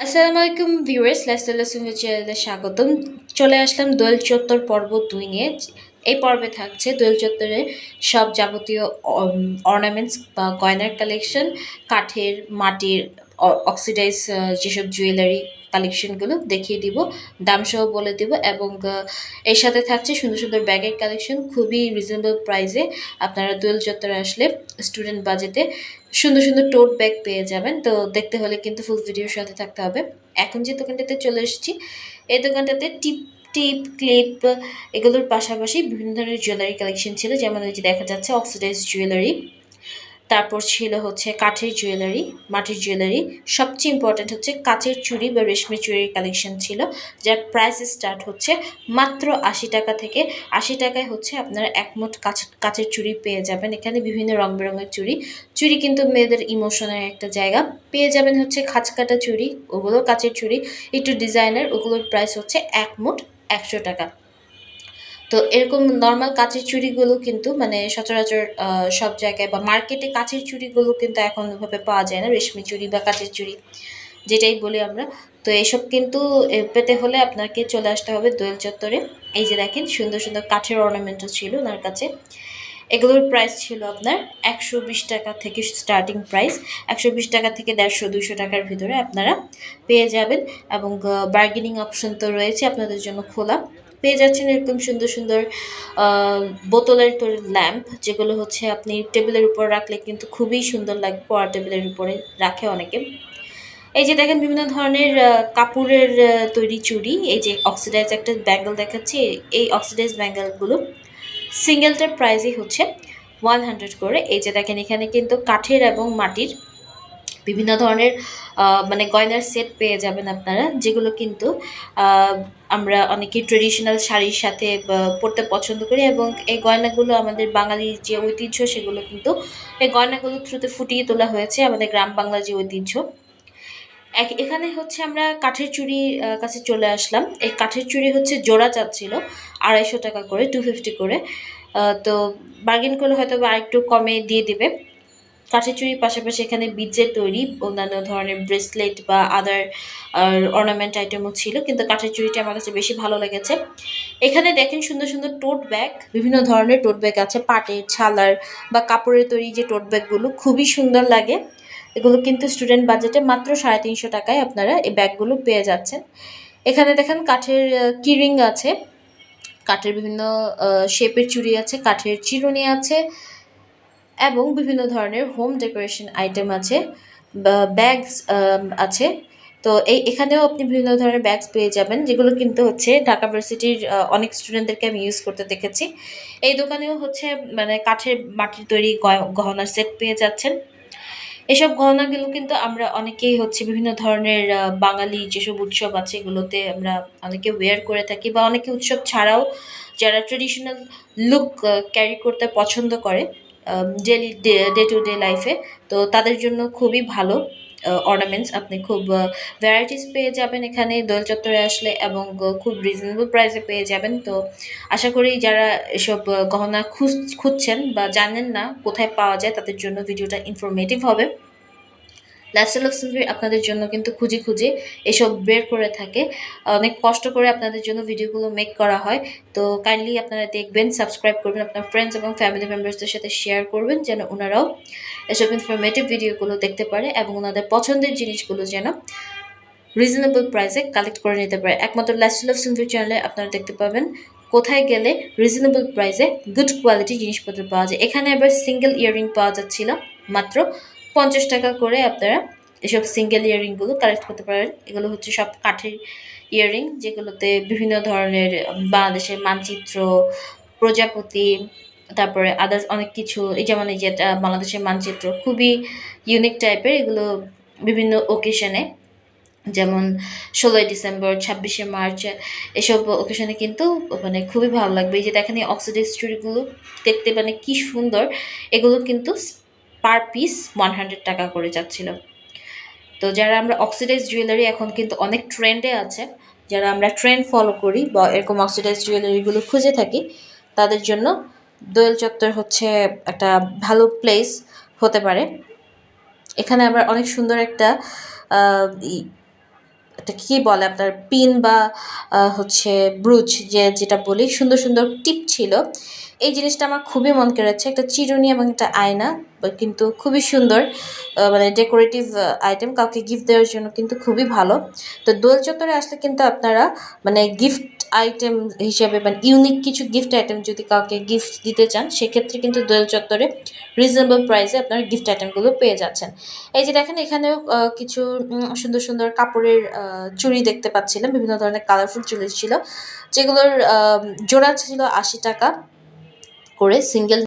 আসসালামু আলাইকুম viewers lifestyle চ্যানেলে স্বাগতম। চলে আসলাম দোয়েল চত্বর পর্ব দুই নিয়ে। এই পর্বে থাকছে দোয়েল চত্বরে সব যাবতীয় অর্নামেন্টস বা গয়নার কালেকশন কাঠের, মাটির অক্সিডাইজ যেসব জুয়েলারি কালেকশনগুলো দেখিয়ে দিব, দামসহ বলে দিব এবং এর সাথে থাকছে সুন্দর সুন্দর ব্যাগের কালেকশন খুবই রিজনেবল প্রাইসে আপনারা দোয়েল চত্বরে আসলে স্টুডেন্ট বাজেটে সুন্দর সুন্দর টোট ব্যাগ পেয়ে যাবেন। তো দেখতে হলে কিন্তু ফুল ভিডিওর সাথে থাকতে হবে। এখন যে দোকানটাতে চলে এসেছি, এই দোকানটাতে টিপ টিপ ক্লিপ এগুলোর পাশাপাশি বিভিন্ন ধরনের জুয়েলারি কালেকশন ছিল। যেমন ওই যে দেখা যাচ্ছে অক্সিডাইজ জুয়েলারি তারপর ছিল হচ্ছে কাঠের জুয়েলারি মাটির জুয়েলারি সবচেয়ে ইম্পর্ট্যান্ট হচ্ছে কাচের চুড়ি বা রেশমি চুড়ির কালেকশন ছিল, যার প্রাইস স্টার্ট হচ্ছে মাত্র আশি টাকা থেকে আশি টাকায় হচ্ছে আপনারা একমোট কাচ, কাচের চুড়ি পেয়ে যাবেন। এখানে বিভিন্ন রং বেরঙের চুড়ি। চুড়ি কিন্তু মেয়েদের ইমোশনের একটা জায়গা। পেয়ে যাবেন হচ্ছে খাঁচকাটা চুড়ি, ওগুলো কাচের চুড়ি। একটু ডিজাইনার ওগুলোর প্রাইস হচ্ছে একমোট একশো টাকা। তো এরকম নর্মাল কাচের চুড়িগুলো কিন্তু মানে সচরাচর সব জায়গায় বা মার্কেটে কাচের চুড়িগুলো কিন্তু এখন ওভাবে পাওয়া যায় না, রেশমি চুড়ি বা কাঁচের চুড়ি, যেটাই বলি আমরা। তো এসব কিন্তু পেতে হলে আপনাকে চলে আসতে হবে দোয়েল চত্বরে। এই যে দেখেন, সুন্দর সুন্দর কাঠের অর্নামেন্টও ছিল ওনার কাছে। এগুলোর প্রাইস ছিল আপনার একশো বিশ টাকা থেকে স্টার্টিং প্রাইস একশো বিশ টাকা থেকে দেড়শো দুশো টাকার ভিতরে আপনারা পেয়ে যাবেন। এবং বার্গেনিং অপশন তো রয়েছে আপনাদের জন্য খোলা। পেয়ে যাচ্ছেন এরকম সুন্দর সুন্দর বোতলের তৈরি ল্যাম্প, যেগুলো হচ্ছে আপনি টেবিলের উপর রাখলে কিন্তু খুবই সুন্দর লাগবে পড়া টেবিলের উপরে রাখে অনেকে। এই যে দেখেন বিভিন্ন ধরনের কাপড়ের তৈরি চুড়ি, এই যে অক্সিডাইজ একটা ব্যাঙ্গেল দেখাচ্ছি, এই অক্সিডাইজ ব্যাঙ্গেলগুলো সিঙ্গেলটার প্রাইসই হচ্ছে ওয়ান হান্ড্রেড করে। এই যে দেখেন এখানে কিন্তু কাঠের এবং মাটির বিভিন্ন ধরনের মানে গয়নার সেট পেয়ে যাবেন আপনারা, যেগুলো কিন্তু আমরা অনেকে ট্রেডিশনাল শাড়ির সাথে পরতে পছন্দ করি এবং এই গয়নাগুলো আমাদের বাঙালির যে ঐতিহ্য সেগুলো কিন্তু, এই গয়নাগুলো থ্রুতে ফুটিয়ে তোলা হয়েছে আমাদের গ্রাম বাংলার যে ঐতিহ্য। এক, এখানে হচ্ছে আমরা কাঠের চুড়ি কাছে চলে আসলাম। এই কাঠের চুড়ি হচ্ছে জোড়া চাচ্ছিল, আড়াইশো টাকা করে টু ফিফটি করে। তো বার্গেন করলে হয়তো বা আরেকটু কমে দিয়ে দেবে। কাঠের চুড়ির পাশাপাশি এখানে বিজের তৈরি অন্যান্য ধরনের ব্রেসলেট বা আদার অর্নামেন্ট আইটেমও ছিল, কিন্তু কাঠের চুড়িটা আমার কাছে বেশি ভালো লেগেছে। এখানে দেখেন সুন্দর সুন্দর টোট ব্যাগ, বিভিন্ন ধরনের টোট ব্যাগ আছে, পাটের, ছালার বা কাপড়ের তৈরি যে টোট ব্যাগগুলো, খুবই সুন্দর লাগে। এগুলো কিন্তু স্টুডেন্ট বাজেটে মাত্র সাড়ে তিনশো টাকায় আপনারা এই ব্যাগগুলো পেয়ে যাচ্ছেন। এখানে দেখেন কাঠের কিরিং আছে, কাঠের বিভিন্ন শেপের চুড়ি আছে, কাঠের চিরুনি আছে এবং বিভিন্ন ধরনের হোম ডেকোরেশন আইটেম আছে ব্যাগস আছে। তো এই, এখানেও আপনি বিভিন্ন ধরনের ব্যাগস পেয়ে যাবেন, যেগুলো কিন্তু হচ্ছে ঢাকা ভার্সিটির অনেক স্টুডেন্টদেরকে আমি ইউজ করতে দেখেছি। এই দোকানেও হচ্ছে মানে কাঠের মাটির তৈরি গহনার সেট পেয়ে যাচ্ছেন। এসব গহনাগুলো কিন্তু আমরা অনেকেই হচ্ছে বিভিন্ন ধরনের বাঙালি যেসব উৎসব আছে, এগুলোতে আমরা অনেকে ওয়্যার করে থাকি, বা অনেকে উৎসব ছাড়াও যারা ট্রেডিশনাল লুক ক্যারি করতে পছন্দ করে। ডেলি ডে টু ডে লাইফে তো তাদের জন্য খুবই ভালো অর্নামেন্টস আপনি খুব ভ্যারাইটিস পেয়ে যাবেন এখানে। দোল চত্বরে আসলে এবং খুব রিজনেবল প্রাইসে পেয়ে যাবেন। তো আশা করি যারা এসব গহনা খুঁজ, খুঁজছেন বা জানেন না কোথায় পাওয়া যায়, তাদের জন্য ভিডিওটা ইনফরমেটিভ হবে। লাইফস্টাইল সিলভি আপনাদের জন্য কিন্তু খুঁজে খুঁজে এসব বের করে থাকে। অনেক কষ্ট করে আপনাদের জন্য ভিডিওগুলো মেক করা হয়। তো কাইন্ডলি আপনারা দেখবেন সাবস্ক্রাইব করবেন, আপনার ফ্রেন্ডস এবং ফ্যামিলি মেম্বার্সদের সাথে শেয়ার করবেন যেন ওনারাও এসব ইনফরমেটিভ ভিডিওগুলো দেখতে পারে এবং ওনাদের পছন্দের জিনিসগুলো যেন রিজনেবল প্রাইসে কালেক্ট করে নিতে পারে। একমাত্র লাইফস্টাইল অফ চ্যানেলে আপনারা দেখতে পাবেন কোথায় গেলে রিজনেবল প্রাইসে গুড কোয়ালিটি জিনিসপত্র পাওয়া যায়। এখানে আবার সিঙ্গেল ইয়াররিং পাওয়া যাচ্ছিল মাত্র পঞ্চাশ টাকা করে আপনারা এসব সিঙ্গেল ইয়াররিংগুলো কালেক্ট করতে পারেন। এগুলো হচ্ছে সব কাঠের ইয়াররিং যেগুলোতে বিভিন্ন ধরনের বাংলাদেশের মানচিত্র, প্রজাপতি, তারপরে আদার্স অনেক কিছু, এই যেমন এই যেটা বাংলাদেশের মানচিত্র, খুবই ইউনিক টাইপের এগুলো বিভিন্ন ওকেশনে যেমন ষোলোই ডিসেম্বর, ছাব্বিশে মার্চ, এসব ওকেশনে কিন্তু মানে খুবই ভালো লাগবে। এই যে দেখেন এই অক্সিডাইজ চুড়িগুলো, দেখতে মানে কি সুন্দর। এগুলো কিন্তু পার পিস ওয়ান হান্ড্রেড টাকা করে যাচ্ছিল। তো যারা আমরা অক্সিডাইজ জুয়েলারি এখন কিন্তু অনেক ট্রেন্ডে আছে, যারা আমরা ট্রেন্ড ফলো করি বা এরকম অক্সিডাইজ জুয়েলারিগুলো খুঁজে থাকি, তাদের জন্য দোয়েল চত্বর হচ্ছে একটা ভালো প্লেস হতে পারে। এখানে আবার অনেক সুন্দর একটা এটা কী বলে আপনার পিন বা হচ্ছে ব্রুচ যে, যেটা বলি, সুন্দর সুন্দর টিপ ছিল। এই জিনিসটা আমার খুবই মন কেড়েছে, একটা চিরুনি এবং একটা আয়না কিন্তু খুবই সুন্দর মানে ডেকোরেটিভ আইটেম কাউকে গিফট দেওয়ার জন্য কিন্তু খুবই ভালো। তো দোল চত্বরে আসলে কিন্তু আপনারা মানে গিফট আইটেম হিসেবে মানে ইউনিক কিছু গিফট আইটেম যদি কাউকে গিফট দিতে চান, সেক্ষেত্রে কিন্তু দোয়েল চত্বরে রিজনেবল প্রাইসে আপনার গিফট আইটেমগুলো পেয়ে যাচ্ছেন। এই যে দেখেন, এখানেও কিছু সুন্দর সুন্দর কাপড়ের চুড়ি দেখতে পাচ্ছিলাম, বিভিন্ন ধরনের কালারফুল চুড়ি ছিল, যেগুলোর জোড়া ছিল আশি টাকা করে সিঙ্গেল